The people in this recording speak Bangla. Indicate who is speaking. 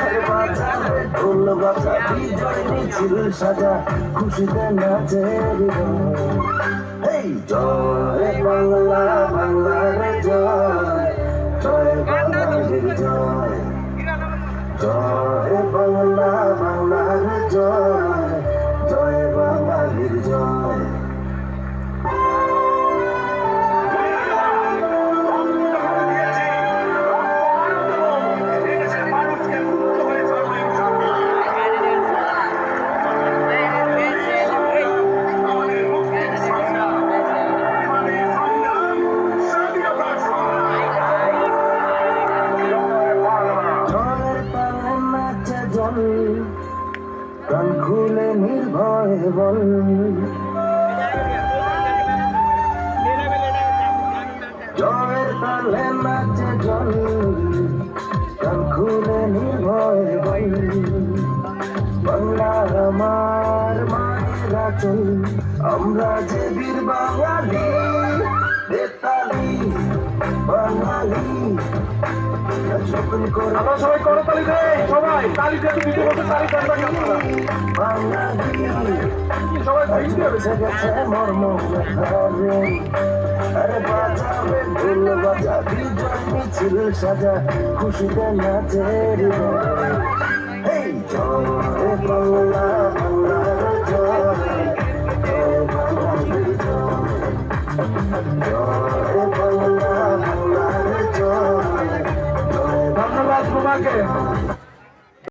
Speaker 1: আরে বাজারে ঢোল বাজা বিজয় মিছিল সাজা। খুশিতে নাচে এই জয় বাংলা বাংলার জয়। জয় জয়। বাংলা নাচে জল কান খুলে নির্ভয়ে বল। জলের তালে নাচে জল কান খুলে নির্ভয়ে বল। বাংলার আমার আমরা যে বীর বাঙালি বেতালি বাঙালি।
Speaker 2: আমরা সবাই করতালি দে সবাই তালি দিয়ে তুমি তো বসে তালি
Speaker 1: করবে
Speaker 2: সবাই
Speaker 1: সাজা Marquez.